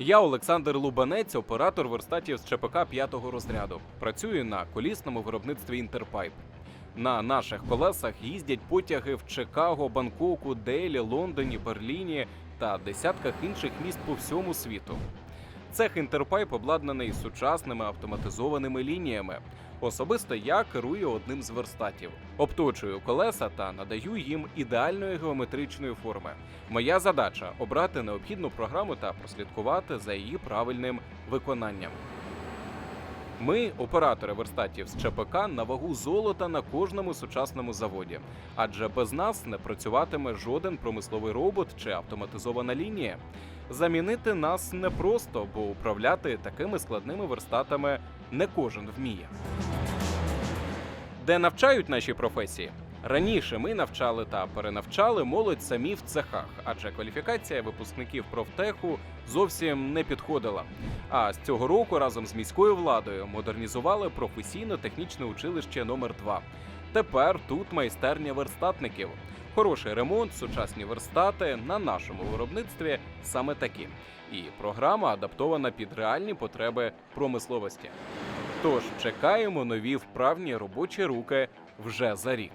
Я Олександр Лубанець, оператор верстатів з ЧПК 5-го розряду. Працюю на колісному виробництві Інтерпайп. На наших колесах їздять потяги в Чикаго, Бангкоку, Делі, Лондоні, Берліні та десятках інших міст по всьому світу. Цех Інтерпайп обладнаний сучасними автоматизованими лініями. Особисто я керую одним з верстатів, обточую колеса та надаю їм ідеальної геометричної форми. Моя задача обрати необхідну програму та прослідкувати за її правильним виконанням. Ми, оператори верстатів з ЧПК, на вагу золота на кожному сучасному заводі, адже без нас не працюватиме жоден промисловий робот чи автоматизована лінія. Замінити нас непросто, бо управляти такими складними верстатами не кожен вміє. Де навчають наші професії? Раніше ми навчали та перенавчали молодь самі в цехах, адже кваліфікація випускників профтеху зовсім не підходила. А з цього року разом з міською владою модернізували професійно-технічне училище номер 2 Тепер тут майстерня верстатників. Хороший ремонт, сучасні верстати на нашому виробництві саме такі. І програма адаптована під реальні потреби промисловості. Тож чекаємо нові вправні робочі руки вже за рік.